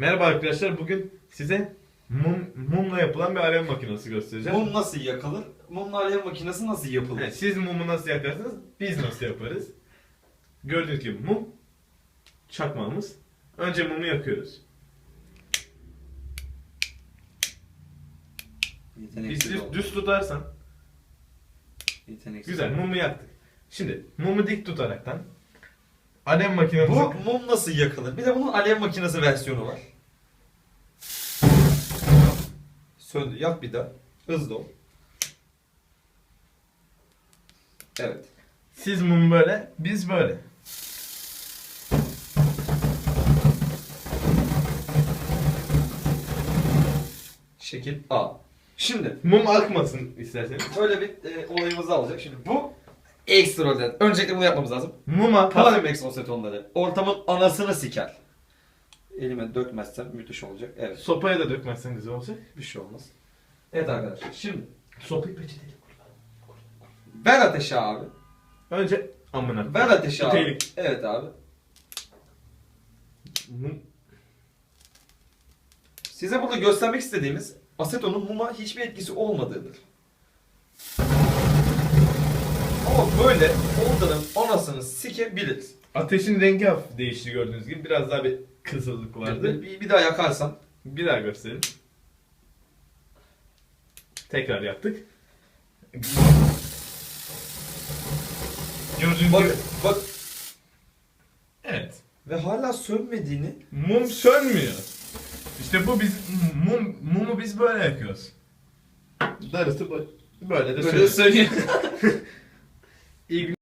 Merhaba arkadaşlar. Bugün size mum, mumla yapılan bir alev makinesi göstereceğim. Mum nasıl yakılır? Mumla alev makinesi nasıl yapılır? Evet, siz mumu nasıl yakarsınız? Biz nasıl yaparız? Gördüğünüz gibi mum çakmağımız. Önce mumu yakıyoruz. Biz Yeteneksiz düz, oldu. düz tutarsan Yeteneksiz güzel oldu. mumu yaktık. Şimdi mumu dik tutaraktan alev makinemizi Bu mum nasıl yakılır? Bir de bunun alev makinesi versiyonu var. Söndü. Yak bir daha. Hızlı ol. Evet. siz mum böyle, biz böyle. Şekil A. Şimdi Mum akmasın isterseniz. böyle bir e, olayımızı alacak. Şimdi bu ekstra özel. Öncelikle bunu yapmamız lazım. Muma Palamex osetonları. Ortamın anasını siker. Elime dökmezsem müthiş olacak. Evet. sopaya da dökmezsen güzel olacak. Bir şey olmaz. Evet arkadaşlar. Şimdi Sopayı peçeteyle ver ateşi abi. Önce amına. Ver ateşi abi. Tehlike. Evet abi. Mum Size burada göstermek istediğimiz asetonun muma hiçbir etkisi olmadığıdır. Böyle ortanın anasını sikebiliriz. Ateşin rengi hafif değişti gördüğünüz gibi. Biraz daha bir kızıllık vardı. Bir, bir daha yakarsan. Bir daha gösterin. Tekrar yaptık. Gördüğünüz Bak, gibi. bak Evet. ve hala sönmediğini Mum sönmüyor. İşte bu biz mum mumu biz böyle yakıyoruz. Darısı bu- böyle de böyle sönüyor. İyi günler.